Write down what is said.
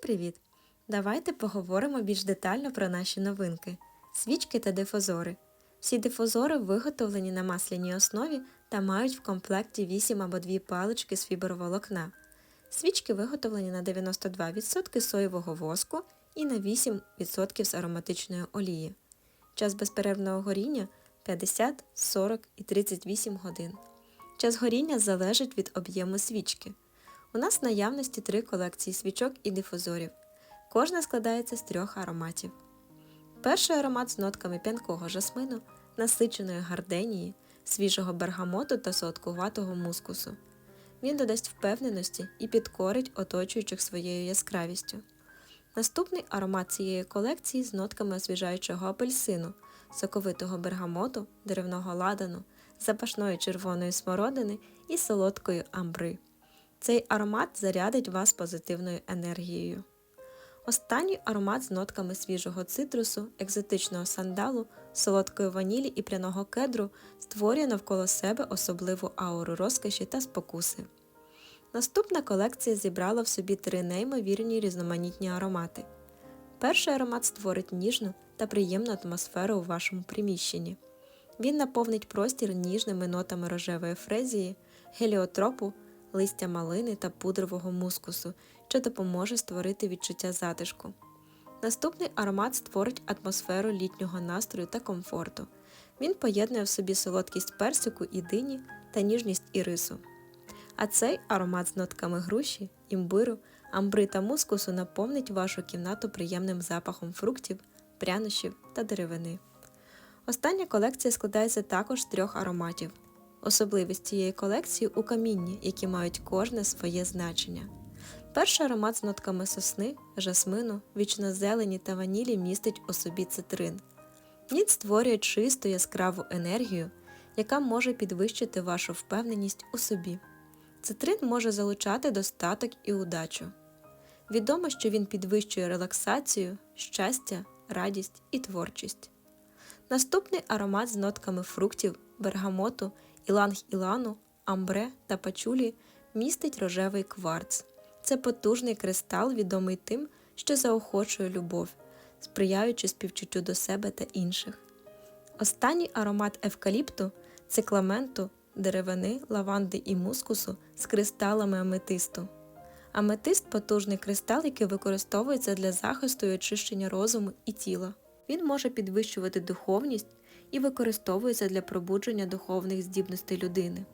привіт! Давайте поговоримо більш детально про наші новинки: свічки та дифузори. Всі дифузори виготовлені на масляній основі та мають в комплекті 8 або 2 палички з фіброволокна. Свічки виготовлені на 92% соєвого воску і на 8% з ароматичної олії. Час безперервного горіння 50, 40 і 38 годин. Час горіння залежить від об'єму свічки. У нас в наявності три колекції свічок і дифузорів. Кожна складається з трьох ароматів. Перший аромат з нотками п'янкого жасмину, насиченої гарденії, свіжого бергамоту та солодкуватого мускусу. Він додасть впевненості і підкорить оточуючих своєю яскравістю. Наступний аромат цієї колекції з нотками освіжаючого апельсину, соковитого бергамоту, деревного ладану, запашної червоної смородини і солодкої амбри. Цей аромат зарядить вас позитивною енергією. Останній аромат з нотками свіжого цитрусу, екзотичного сандалу, солодкої ванілі і пряного кедру створює навколо себе особливу ауру розкоші та спокуси. Наступна колекція зібрала в собі три неймовірні різноманітні аромати. Перший аромат створить ніжну та приємну атмосферу у вашому приміщенні. Він наповнить простір ніжними нотами рожевої фрезії, геліотропу, листя малини та пудрового мускусу, що допоможе створити відчуття затишку. Наступний аромат створить атмосферу літнього настрою та комфорту. Він поєднує в собі солодкість персику і дині та ніжність ірису. А цей аромат з нотками груші, імбиру, амбри та мускусу наповнить вашу кімнату приємним запахом фруктів, прянощів та деревини. Остання колекція складається також з трьох ароматів. Особливість цієї колекції у камінні, які мають кожне своє значення. Перший аромат з нотками сосни, жасмину, вічнозелені та ванілі містить у собі цитрин. Він створює чисту яскраву енергію, яка може підвищити вашу впевненість у собі. Цитрин може залучати достаток і удачу. Відомо, що він підвищує релаксацію, щастя, радість і творчість. Наступний аромат з нотками фруктів, бергамоту, іланг-ілану, амбре та пачулі містить рожевий кварц. Це потужний кристал, відомий тим, що заохочує любов, сприяючи співчуттю до себе та інших. Останній аромат евкаліпту цикламенту, деревини, лаванди і мускусу з кристалами аметисту. Аметист потужний кристал, який використовується для захисту і очищення розуму і тіла. Він може підвищувати духовність і використовується для пробудження духовних здібностей людини.